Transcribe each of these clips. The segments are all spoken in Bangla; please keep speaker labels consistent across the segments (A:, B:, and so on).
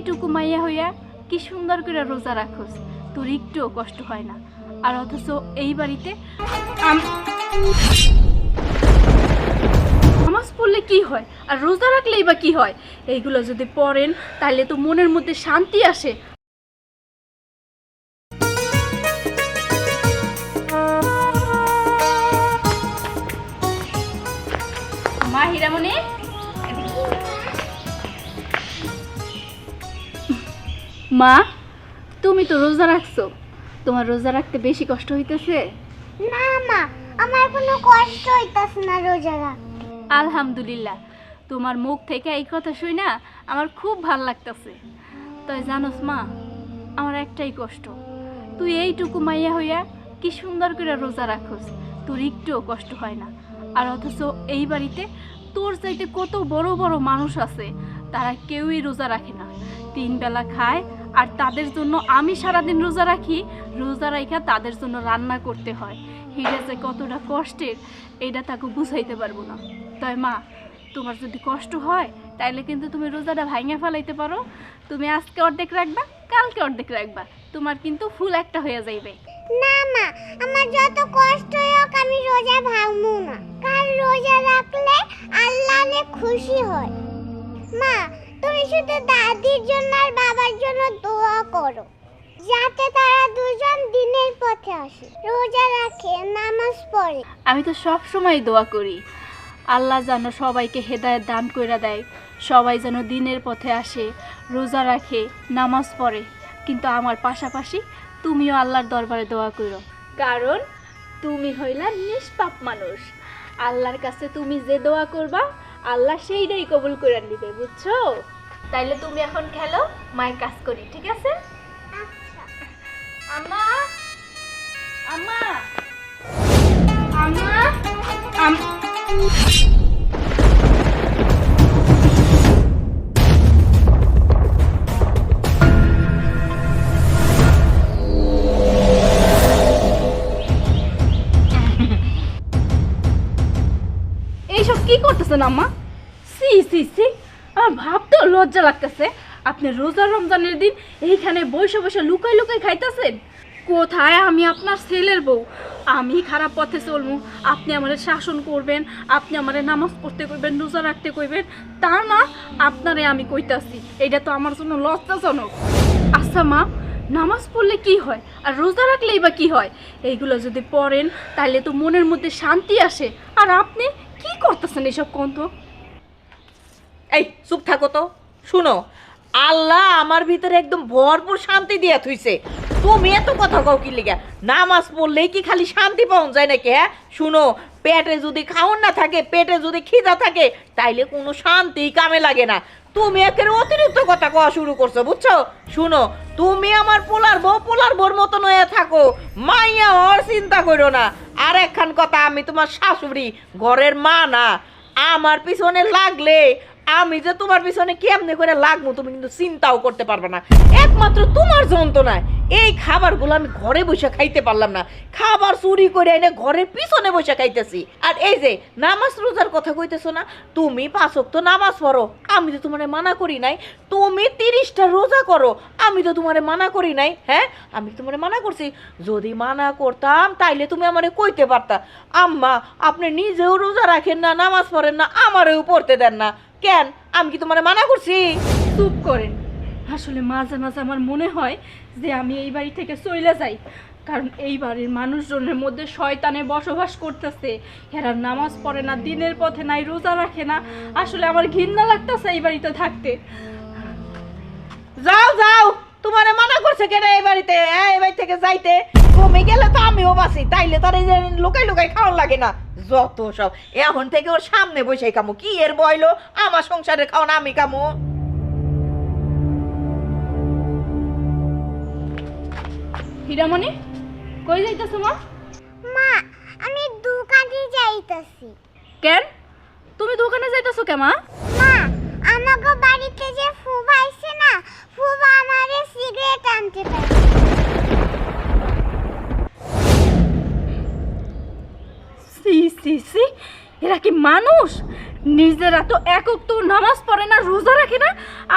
A: এইটুকু মাইয়া হইয়া কি সুন্দর করে রোজা রাখোস। তোর একটুও কষ্ট হয় না। আর অথচ এই বাড়িতে নামাজ পড়লে কি হয়? আর রোজা রাখলেই বা কি হয়? এইগুলো যদি পড়েন তাহলে তো মনের মধ্যে শান্তি আসে। মা, হীরামণি? মা তুমি তো রোজা রাখছো। তোমার রোজা রাখতে বেশি কষ্ট হইতেছে?
B: না মা আমার কোনো কষ্ট হইতাছে না রোজা রাখতে।
A: আলহামদুলিল্লাহ। তোমার মুখ থেকে এই কথা শুই না আমার খুব ভালো লাগতেছে। তাই জানোস মা আমার একটাই কষ্ট। তুই এইটুকু মাইয়া হইয়া কি সুন্দর করে রোজা রাখোস। তোর একটুও কষ্ট হয় না। আর অথচ এই বাড়িতে তোর চাইতে কত বড় বড় মানুষ আছে। তারা কেউই রোজা রাখে না। তিন বেলা খায় আর তাদের জন্য আমি সারাদিন রোজা রাখি, রোজা রাখা তাদের জন্য রান্না করতে হয়। এটা যে কতটা কষ্টের, এটা তাকে বুঝাইতে পারব না। তাই মা, তোমার যদি কষ্ট হয়, তাইলে কিন্তু তুমি রোজাটা ভাঙে ফেলাইতে পারো। তুমি আজকে অর্ধেক রাখবা, কালকে অর্ধেক রাখবা। তোমার কিন্তু ফুল একটা হয়ে যাইবে।
B: না মা, আমার যত কষ্ট হোক আমি রোজা ভাঙবো না। কারণ রোজা রাখলে আল্লাহ খুশি হয়। মা, তুমি শুধু দাদির জন্য আর বাবার জন্য দোয়া করো, যাতে তারা দুজন দিনের পথে আসে। রোজা রাখে, নামাজ পড়ে।
A: আমি তো সব সময় দোয়া করি। আল্লাহ যেন সবাইকে হেদায়েত দান কইরা দেয়। সবাই যেন দিনের পথে আসে, রোজা রাখে, নামাজ পড়ে। কিন্তু আমার পাশাপাশি তুমিও আল্লাহর দরবারে দোয়া করো কারণ তুমি হইলা নিষ্পাপ মানুষ। আল্লাহর কাছে তুমি যে দোয়া করবা আল্লাহ সেইটাই কবুল করে নিবে বুঝছ? তাইলে তুমি এখন খেলো মায়ের কাজ করি ঠিক আছে?
B: আচ্ছা।
A: আম্মা আম্মা আম্মা এইসব কি করতেছেন আম্মা? সি সি আমার ভাবতেও লজ্জা লাগতেছে। আপনি রোজা রমজানের দিন এইখানে বসে বসে লুকাই লুকাই খাইতেছেন? কোথায় আমি আপনার ছেলের বউ? আমি খারাপ পথে চলবো। আপনি আমাদের শাসন করবেন, আপনি আমাদের নামাজ পড়তে কইবেন, রোজা রাখতে কইবেন। তা না আপনারে আমি কইতাছি। এটা তো আমার জন্য লজ্জাজনক। আচ্ছা মা, নামাজ পড়লে কি হয়? আর রোজা রাখলেই বা কি হয়? এইগুলো যদি পড়েন তাহলে তো মনের মধ্যে শান্তি আসে। আর আপনি কি করতেছেন এসব কন্ত
C: এই, চুপ থাকো তো। শুনো, আল্লাহ আমার ভিতরে একদম ভরপুর শান্তি দিয়া থুইছে। তুমি এত কথা কও কি লিগা? নামাজ পড়লেই কি খালি শান্তি পাওয়া যায় নাকি হ্যাঁ? শুনো, পেটে যদি খাওন না থাকে, পেটে যদি খিদা থাকে, তাইলে কোনো শান্তি কামে লাগে না। তুমি একের অতিরিক্ত কথা কওয়া শুরু করছ, বুঝছ? শুনো, তুমি আমার পোলার বউ, পোলার বউর মতন হয়ে থাকো। মাইয়া হওয়ার চিন্তা করো না। আর একখান কথা, আমি তোমার শাশুড়ি, ঘরের মা না। আমার পিছনে লাগলে আমি যে তোমার পিছনে কেমনে করে লাগবো তুমি কিন্তু চিন্তাও করতে পারবে না। একমাত্র তোমার যন্ত্রণায় এই খাবারগুলো আমি ঘরে বসে খাইতে পারলাম না। খাবার চুরি করে এনে ঘরের পিছনে বসে খাইতেছি। আর এই যে নামাজ রোজার কথা কইতেছো না, তুমি পাঁচক তো নামাজ পড়ো। আমি তো তোমারে মানা করি নাই। তুমি তিরিশটা রোজা করো। আমি তো তোমারে মানা করি নাই হ্যাঁ? আমি তোমারে মানা করছি। যদি মানা করতাম তাইলে তুমি আমারে কইতে পারতা। আম্মা, আপনি নিজেও রোজা রাখেন না, নামাজ পড়েন না, আমারেও পড়তে দেন না। কেন? আমি কি তোমার মানা করছি?
A: চুপ করেন। আসলে মাঝে মাঝে আমার মনে হয় যে আমি এই বাড়ি থেকে চলে যাই। কারণ এই বাড়ির মানুষজনের মধ্যে শয়তানে বসবাস করতেছে। এরা নামাজ পড়ে না দিনের পথে নাই রোজা রাখে না। আসলে আমার ঘৃণা লাগতেছে এই বাড়িতে থাকতে।
C: যাও যাও! তোমারে মানা করছে কেন এই বাড়িতে? হ্যাঁ এই বাড়ি থেকে যাইতে। তুমি গেলে তো আমিও বাসি তাইলে তার এই যে লুকাই লুকাই খাওয়ার লাগে না। যত সব এখন থেকে ওর সামনে বসে কামো কি এর বইলো আমার সংসারে খাও না আমি কামো
A: হীরামণি কই যাইতেছো মা?
B: মা আমি দোকানে যাইতাছি।
A: কেন? তুমি দোকানে যাইতাছো কে মা?
B: মা আমাকে বাড়িতে যে ফুবা আইছে না ফুবা আনতে পারে।
A: সি সি সি এরা কি মানুষ? নিজেরা তো একক তো নামাজ পড়ে না রোজা রাখে না।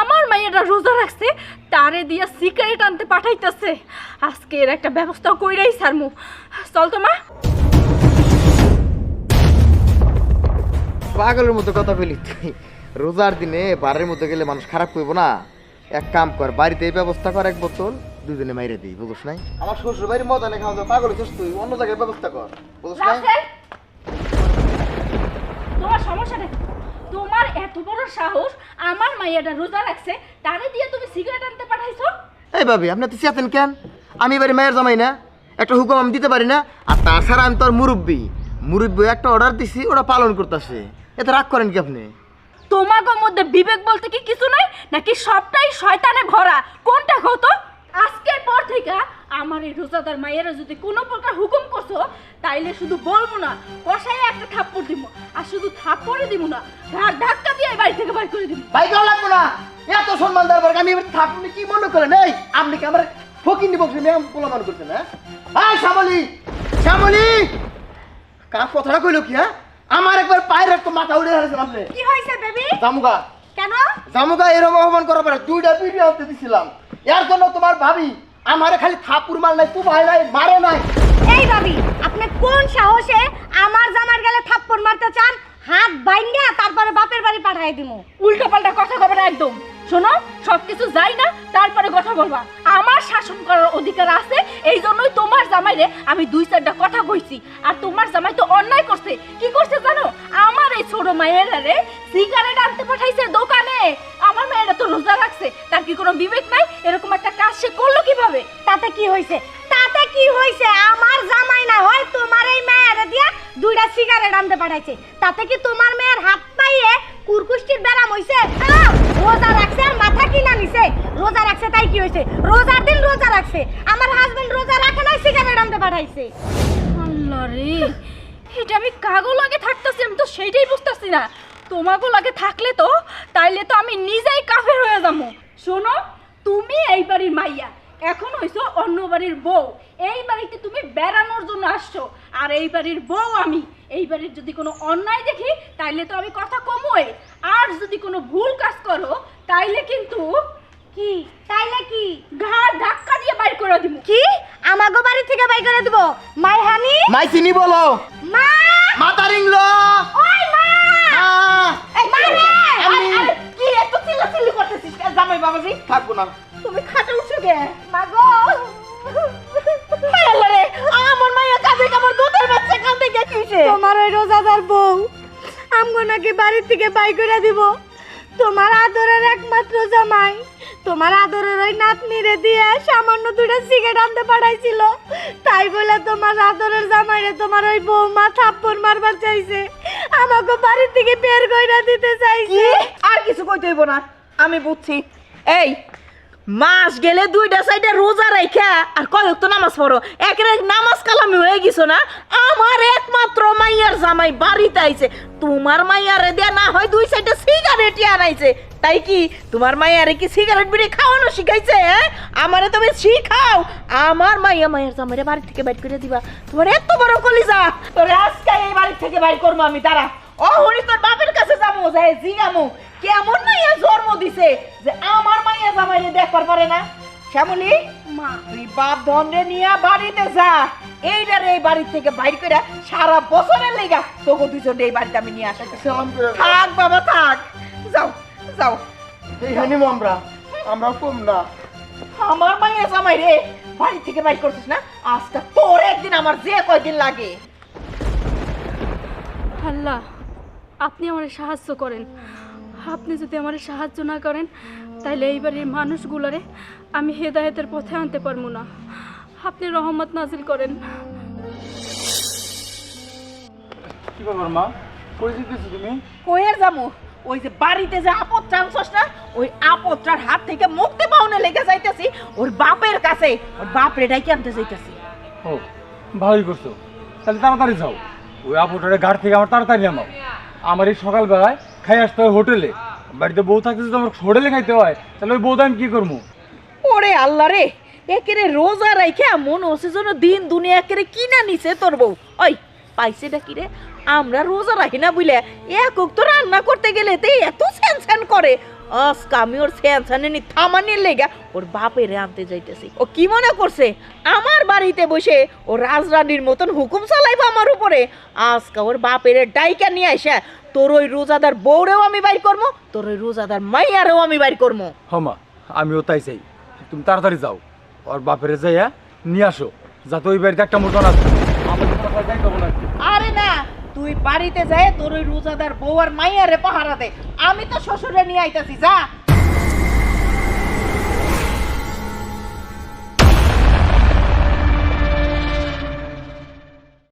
A: আমার মাইয়াটা রোজা রাখছে তারে দিয়া সিগারেট আনতে পাঠাইতেছে। আজকে এর একটা ব্যবস্থা কইরাই সারমু চল তো মা।
D: পাগলের মতো কথা বলি তুই। রোজার দিনে বারের মধ্যে গেলে মানুষ খারাপ করব না। এক কাম কর বাড়িতে এই ব্যবস্থা কর এক বোতল দুজনে মাইরে দিই বুঝছ নাই? আমার শ্বশুর বাড়ির মজা নেই খাওয়া পাগল হচ্ছিস তুই অন্য জায়গায় ব্যবস্থা কর বুঝছ নাই?
A: তোমার সমস্যাটা? তোমার এত বড় সাহস আমার মাইয়াটা রোজা রাখছে তারে দিয়ে তুমি সিগারেট আনতে পাঠাইছো?
D: এই ভাবি আপনি তো চেতেন কেন? আমি এবারে মায়ের জামাই না একটা হুকুম আমি দিতে পারি না আর তাছাড়া আমি তোর মুরব্বী। মুরব্বী একটা অর্ডার দিছি ওটা পালন করতেছে। এতে রাগ করেন কি আপনি?
A: তোমাকে মধ্যে বিবেক বলতে কি কিছু নাই? নাকি সবটাই শয়তানে ভরা কোনটা কত আজকের পর থেকে আমার এই রোজাদার মায়েরা যদি কোনো প্রকার হুকুম করছ, তাইলে শুধু বলব না কষায় একটা থাপ্পড় দিব আর শুধু থাপ্পড়ে দিব না ঘাট ধাক্কা দিয়ে বাড়ি থেকে বাড়ি করে দিব
D: ভাই কেউ লাগবো না। এত সম্মান দেওয়ার পর আমি থাকলে কি মনে করেন? এই, আপনি কি আমার ফকির নিবক্সে মেয়ে পোলামান করছেন হ্যাঁ? হাই শ্যামলি! শ্যামলি! কার কথাটা কইলো কি হ্যাঁ? আমার একবার পায়ের একটু মাথা উড়ে গেছে আপনি
B: কি হইছে বেবি?
D: জামুকা
B: কেন?
D: জামুকা এরকম অপমান করার পরে দুইটা ভিডিও আনতে দিছিলাম। এর জন্য তোমার ভাবি আমারে খালি থাপুর মাল নাই তু ভাই নাই মারে নাই।
B: এই ভাবি আপনি কোন সাহসে আমার জামার গেলে থাপ্পড় মারতে চান? হাত বাইন্ডা তারপরে বাপের বাড়ি পাঠাই দিমু।
A: উল্টো পাল্টা কথা কবে না একদম। শোনো, সবকিছু যাই না, তারপরে কথা বলবা। আমার শাসন করার অধিকার আছে, এই জন্যই তোমার জামাইরে আমি দুই চারটা কথা কইছি। আর তোমার জামাই তো অন্যায় করছে। কি করছে জানো? আমার এই ছোট মায়েরা রে সিগারেট আনতে পাঠাইছে দোকানে। আমার মেয়েরা তো রোজা রাখছে, তার কি কোনো বিবেক নাই? এরকম একটা কাজ সে করল কীভাবে?
B: তাতে কি হয়েছে তাতে কি হয়েছে আমার জামাই না হয় তোমার এই মেয়ের দিয়া দুইটা সিগারেট আনতে পাঠাইছে। তাতে কি তোমার মেয়ের হাত পাইয়ে কুরকুষ্টির ব্যারাম হইছে আহ! রোজা রাখছে আর মাথা কিনা রোজা রাখছে, তাই কি হয়েছে? রোজার দিন রোজা রাখছে, আমার হাজবেন্ড রোজা রাখে না সিগারেট আনতে পাঠাইছে।
A: আল্লাহ রে, এটা আমি কাগো লাগে থাকতেছি, আমি তো সেইটাই বুঝতেছি না। তোমাগো লাগে থাকলে তো, তাইলে তো আমি নিজেই কাফের হয়ে যাব। শোনো, তুমি এই বাড়ির মাইয়া, এখন হইছো অন্য বাড়ির বউ। এই বাড়িতে তুমি বেড়ানোর জন্য আসছো, আর এই বাড়ির বউ আমি। এই বাড়ির যদি কোনো অন্যায় দেখি, তাইলে তো আমি কথা কমোই। আর যদি কোনো ভুল কাজ করো, তাইলে কিন্তু
B: কি? তাইলে কি?
A: ঘাড় ধাক্কা দিয়ে বাইর করে দিব।
B: কি? আমাগো বাড়ি থেকে বাই করে দিব। মাই হানি?
D: মাই চিনি বলো।
B: মা!
D: মাথা রিংলো
B: ওই মা!
D: মা!
B: মা রে!
D: আমি
C: কি এত চিল্লাচিল্লি করতেছিস কেন, জামাই বাবাজি।
D: থাকব না।
C: তুমি খাটে উঠছো গে
B: মাগো!
C: রে আমার মাইয়া কাঁদে আমার দুধের বাচ্চা কাঁদে গে কিছে
B: তোমার ওই রোজাদার বউ আমগো নাকি বাড়ি থেকে বাই করে দিব। তোমার আদরের একমাত্র জামাই। তোমার আদরের ওই নাতনিরে দিয়ে সামান্য দুটো সিগারেট আনতে পাঠাইছিল। তাই বলে তোমার আদরের জামাইরে তোমার ওই বৌমা থাপ্পড় মারবার চাইছে। আমাকে বাড়ির থেকে বের কইরা দিতে চাইছে।
C: আর কিছু কইতে হইব না। আমি বুঝছি। এই মাস গেলে দুইটা সাইডে রোজা রাইখা আর কয়েক তো নামাজ পড়ো। একের নামাজ কালামি হয়ে গেছো না? আমার একমাত্র মাইয়ার জামাই বাড়িতে আইছে। তোমার মাইয়ারে দেয়া না হয় দুই সাইডে সিগারেটই আনাইছে। তাই কি? তোমার মাইয়ারে কি সিগারেট বিড়ি খাওয়ানো শিখাইছে আমারে তুমি শিখাও। আমার মাইয়া মাইয়ার জামাইরে বাড়ি থেকে বাইর করে দিবা। তোমার এত বড় কলিজা! তোরে আজকে এই বাড়ি থেকে বাইর করব আমি তারা হরি তোর বাপের কাছে যাব, যাই জিগামু কেমন মাইয়া জন্ম দিছে? যে আমার মাইয়া জামাইরে দেখবার পারে না? শ্যামলি?
A: মা।
C: তুই বাপ ধনরে নিয়ে বাড়িতে যা। এইটা এই বাড়ি থেকে বাইর করে সারা বছরের লেগা তোকে দুজন এই বাড়িতে আমি নিয়ে আসা
D: সালাম করে
C: থাক বাবা থাক। যাও যাও।
D: এই হানিমো আমরা। আমরা কম না।
C: আমার মাইয়া জামাই রে বাড়ি থেকে বাইর করছিস না? আজকে তোর একদিন আমার যে কয়দিন লাগে।
A: আল্লাহ আপনি আমার সাহায্য করেন। আপনি যদি আমার সাহায্য না করেন তাহলে এই বাড়ির মানুষগুলোরে আমি হেদায়েতের পথে আনতে পারব না। আপনি রহমত নাজিল করেন।
E: কি ব্যাপার মা? কই যেতেছো তুমি?
C: কইয়ের যামু ওই যে বাড়িতে যে আপদ চান্সস না ওই আপদটার হাত থেকে মুক্তি পাওনে লেগে যাইতেছি ওর বাপের কাছে। ওর বাপ রেটাই আনতে যাইতেছি।
E: ও ভালোই করছ। তাহলে তাড়াতাড়ি যাও। ওই আপুটারে গাড় থেকে আমার তাড়াতাড়ি নামাও। আমার এই সকালবেলায় খাই আসতে হয় হোটেলে। বাড়িতে বউ থাকতে যদি আমার হোটেলে খাইতে হয়, তাহলে ওই বউদা আমি কি করব
C: ওরে আল্লাহ রে, একেরে রোজা রাইখে মন হচ্ছে যেন দিন দুনিয়া একেরে কিনা নিছে তোর বউ। ওই পাইছে কি রে? আমরা রোজা রাখি না বুঝলে একক তো রান্না করতে গেলে এত স্যান স্যান করে। আজকে আমি ওর স্যানসানি থামানির লেগা ওর বাপেরে আনতে যাইতেছি। ও কি মনে করছে? আমার বাড়িতে বসে ও রাজরানীর মতন হুকুম চালাইবো আমার উপরে। আজকে ওর বাপেরে ডাইকা নিয়ে আসা তোর ওই রোজাদার বউরেও আমি বাইর করব তোর ওই রোজাদার মাইয়ারেও আমি বাইর করব
E: হমা আমিও তাই চাই। তুমি তাড়াতাড়ি যাও ওর বাপেরে যাইয়া নিয়ে আসো যাতে ওই বাড়িতে একটা আর কি।
C: আরে না তুই বাড়িতে যায়, তোর ওই রোজাদার বউ আর মাইয়ারে পাহারা দে আমি তো শ্বশুরে নিয়ে আইতাছি, যা।